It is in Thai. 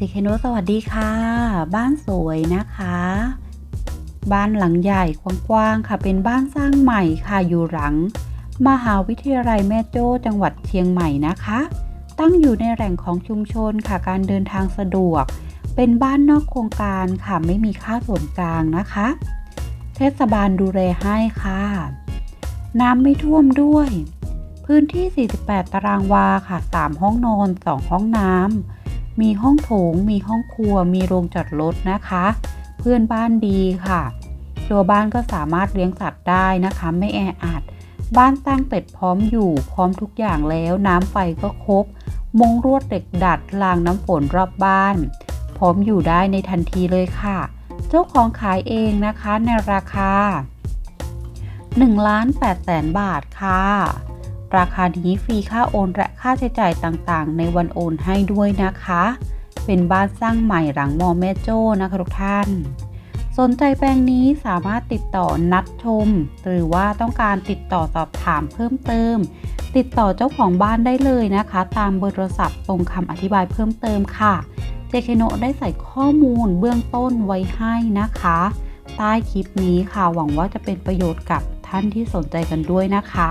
ซีเคโนสวัสดีค่ะ บ้านสวยนะคะ บ้านหลังใหญ่กว้างๆค่ะ เป็นบ้านสร้างใหม่ค่ะอยู่หลัง มหาวิทยาลัยแม่โจ้จังหวัดเชียงใหม่นะคะ ตั้งอยู่ในแหล่งของชุมชนค่ะการเดินทางสะดวก เป็นบ้านนอกโครงการค่ะไม่มีค่าส่วนกลางนะคะ เทศบาลดูแลให้ค่ะ น้ำไม่ท่วมด้วย พื้นที่ 48 ตารางวาค่ะ 3 ห้องนอน 2 ห้องน้ำ มีห้องโถง มีห้องครัว มีโรงจอดรถนะคะ เพื่อนบ้านดีค่ะ ตัวบ้านก็สามารถเลี้ยงสัตว์ได้นะคะ ไม่แออัด บ้านสร้างเสร็จพร้อมอยู่พร้อมทุกอย่างแล้ว น้ำไฟก็ครบ มงรวดเหล็กดัดรางน้ำฝนรอบบ้าน พร้อมอยู่ได้ในทันทีเลยค่ะ เจ้าของขายเองนะคะในราคา1ล้าน8แสนบาทค่ะ ราคานี้ฟรีค่าโอนและค่าใช้จ่ายต่างๆ ในวันโอนให้ด้วยนะคะ เป็นบ้านสร้างใหม่หลังมอแม่โจ้นะคะทุกท่าน สนใจแปลงนี้สามารถติดต่อนัดชม หรือว่าต้องการติดต่อสอบถามเพิ่มเติม ติดต่อเจ้าของบ้านได้เลยนะคะ ตามเบอร์โทรศัพท์ตรงคำอธิบายเพิ่มเติมค่ะเจเคโนได้ใส่ข้อมูลเบื้องต้นไว้ให้นะคะ ใต้คลิปนี้ค่ะหวังว่าจะเป็นประโยชน์กับท่านที่สนใจกันด้วยนะคะ